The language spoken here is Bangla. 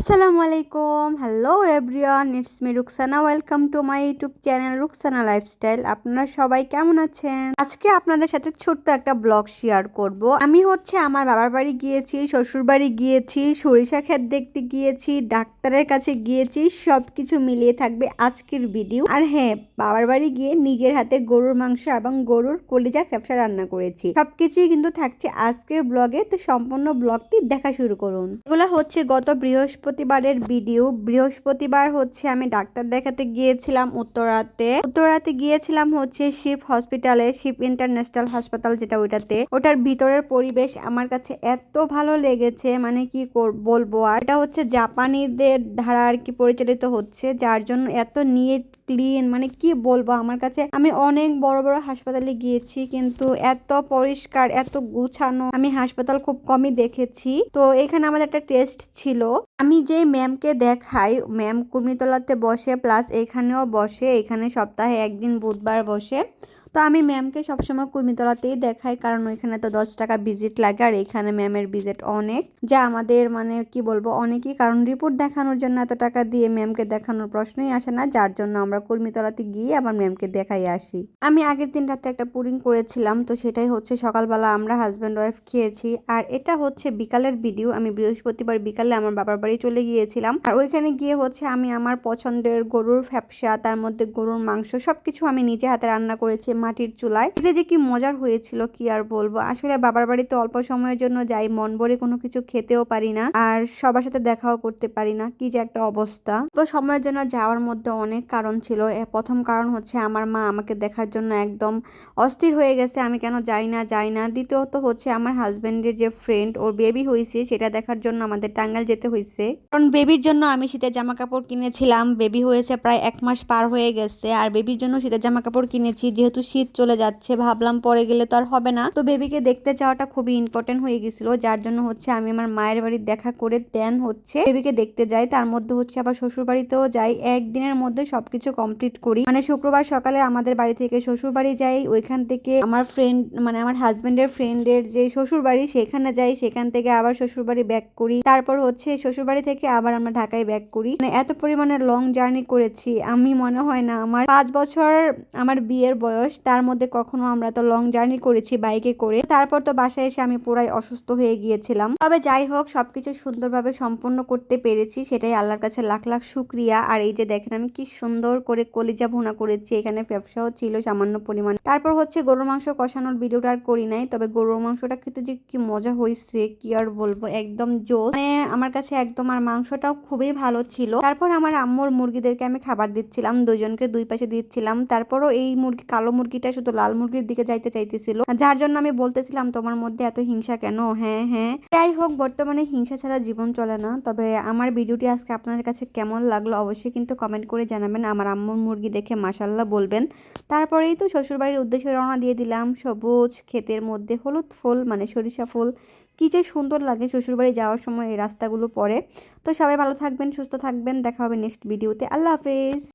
আসসালামু আলাইকুম। Hello everyone it's me Ruksana welcome to my YouTube channel Ruksana lifestyle আপনারা সবাই কেমন আছেন? আজকে আপনাদের সাথে ছোট্ট একটা ব্লগ শেয়ার করব। আমি হচ্ছে আমার বাবার বাড়ি গিয়েছি, শ্বশুর বাড়ি গিয়েছি, সরিষা ক্ষেত দেখতে গিয়েছি, ডাক্তারের কাছে গিয়েছি সব কিছু মিলিয়ে থাকবে আজকের ভিডিও আর হ্যাঁ বাবার বাড়ি গিয়ে নিজের হাতে গরুর মাংস এবং গরুর কলিজা ফ্যাপসা রান্না করেছি। সবকিছুই কিন্তু থাকছে আজকের ব্লগে তো সম্পূর্ণ ব্লগটি দেখা শুরু করুন। এগুলো হচ্ছে গত বৃহস্পতিবারের ভিডিও। বৃহস্পতিবার হচ্ছে আমি ডাক্তার দেখাতে গিয়েছিলাম উত্তরাতে। উত্তরাতে গিয়েছিলাম হচ্ছে শিব হসপিটালে, শিব ইন্টারন্যাশনাল হাসপাতাল যেটা ওইটাতে। ওটার ভিতরের পরিবেশ আমার কাছে এত ভালো লেগেছে মানে কি বলব আর। এটা হচ্ছে জাপানিদের ধারা আর কি পরিচালিত হচ্ছে, যার জন্য এত নিট ক্লিন মানে কি বলব? আমার কাছে আমি অনেক বড় বড় হাসপাতালে গিয়েছি, কিন্তু এত পরিষ্কার, এত গুছানো আমি হাসপাতাল খুব কমই দেখেছি। তো এখানে আমাদের একটা টেস্ট ছিল। আমি যে ম্যামকে দেখাই ম্যাম কুর্মিতলাতে বসে প্লাস এখানেও বসে, এখানে সপ্তাহে একদিন বুধবার বসে। তো আমি ম্যামকে সবসময় কুর্মিতলাতেই দেখাই, কারণ ওইখানে তো দশ টাকা ভিজিট লাগে, আর এখানে ম্যামের ভিজিট অনেক। যা আমাদের মানে কি বলব, অনেকই, কারণ রিপোর্ট দেখানোর জন্য এত টাকা দিয়ে ম্যামকে দেখানোর প্রশ্নই আসে না, যার জন্য আমরা কুর্মিতলাতে গিয়ে আবার ম্যামকে দেখাই আসি। আমি আগের দিন রাতে একটা পুডিং করেছিলাম, তো সেটাই হচ্ছে সকালবেলা আমরা হাজব্যান্ড ওয়াইফ খেয়েছি। আর এটা হচ্ছে বিকালের ভিডিও আমি বৃহস্পতিবার বিকালে আমার বাবার বাড়ি চলে গিয়েছিলাম। আর ওইখানে গিয়ে হচ্ছে আমি আমার পছন্দের গরুর ফ্যাপসা, তার মধ্যে গরুর মাংস, সবকিছু আমি নিজে হাতে রান্না করেছি মাটির চুলায়। এতে যে কি মজার হয়েছিল কি আর বলব? আসলে বাবার বাড়িতে অল্প সময়ের জন্য যাই, মন ভরে কোনো কিছু খেতেও পারি না। আর সবার সাথে দেখাও করতে পারি না, কি যে একটা অবস্থা। তো সময়ের জন্য যাওয়ার মধ্যে অনেক কারণ ছিল এ প্রথম কারণ হচ্ছে আমার মা আমাকে দেখার জন্য একদম অস্থির হয়ে গেছে। আমি কেন যাই না যাই না। দ্বিতীয়ত হচ্ছে আমার হাজব্যান্ডের যে ফ্রেন্ড ওর বেবি হয়েছে, সেটা দেখার জন্য আমাদের টাঙ্গাইল যেতে হয়েছে। কারণ বেবির জন্য আমি শীতের জামা কাপড় কিনেছিলাম। বেবি হয়েছে প্রায় এক মাস পার হয়ে গেছে। আর বেবির জন্য শীতের জামা কাপড় কিনেছি। যেহেতু শীত চলে যাচ্ছে, ভাবলাম পরে গেলে তো আর হবে না। তো বেবিকে দেখতে চাওয়াটা খুবই ইম্পর্টেন্ট হয়ে গেছিল। যার জন্য হচ্ছে আমি আমার মায়ের বাড়ি দেখা করে দেন হচ্ছে বেবিকে দেখতে যাই। তার মধ্যে হচ্ছে আবার শ্বশুর বাড়িতেও যাই। একদিনের মধ্যে সবকিছু কমপ্লিট করি। মানে শুক্রবার সকালে আমাদের বাড়ি থেকে শ্বশুর বাড়ি যাই, ওইখান থেকে আমার ফ্রেন্ড মানে আমার হাজবেন্ডের ফ্রেন্ডের যে শ্বশুর বাড়ি সেখানে যাই, সেখান থেকে আবার শ্বশুর বাড়ি ব্যাক করি। তারপর হচ্ছে শ্বশুর বাড়ি থেকে আবার আমরা ঢাকায় ব্যাক করি। মানে এত পরিমাণে লং জার্নি করেছি, আমি মনে হয় না আমার পাঁচ বছর আমার বিয়ের বয়স, তার মধ্যে কখনো আমরা তো লং জার্নি করেছি বাইকে করে। তারপর তো বাসায় এসে আমি পুরাই অসুস্থ হয়ে গিয়েছিলাম। তবে যাই হোক, সবকিছু সুন্দরভাবে সম্পূর্ণ করতে পেরেছি, সেটাই আল্লাহর কাছে লাখ লাখ শুক্রিয়া। আর এই যে দেখেন আমি কি সুন্দর করে কলিজা ভুনা করেছি, এখানে ব্যবসাও ছিল সামান্য পরিমাণ। তারপর হচ্ছে গরুর মাংস কষানোর ভিডিওটা আর করি নাই, তবে গরুর মাংসটা খেতে যে কি মজা হয়েছে কি আর বলব, একদম জোস। মানে আমার কাছে একদম আর মাংসটাও খুবই ভালো ছিল। তারপর আমার আম্মুর মুরগিদেরকে আমি খাবার দিচ্ছিলাম দুজনকে দুই পাশে দিচ্ছিলাম। তারপরও এই মুরগি, কালো মুরগিটা শুধু লাল মুরগির দিকে যাইতে চাইতেছিল। যার জন্য আমি বলতেছিলাম, তোমার মধ্যে এত হিংসা কেন? হ্যাঁ হ্যাঁ। যাই হোক, বর্তমানে হিংসা ছাড়া জীবন চলে না, তবে আমার ভিডিওটি আজকে আপনাদের কাছে কেমন লাগল অবশ্যই কিন্তু কমেন্ট করে জানাবেন। আমার আম্মুর মুরগি দেখে মাসাল্লাহ বলবেন। তারপরেই তো শ্বশুরবাড়ির উদ্দেশ্যে রওনা দিয়ে দিলাম। সবুজ ক্ষেতের মধ্যে হলুদ ফুল মানে সরিষা ফুল। কি যে সুন্দর লাগে শ্বশুরবাড়ি যাওয়ার সময় এই রাস্তাগুলো পরে। তো সবাই ভালো থাকবেন, সুস্থ থাকবেন। দেখা হবে নেক্সট ভিডিওতে আল্লাহ হাফেজ।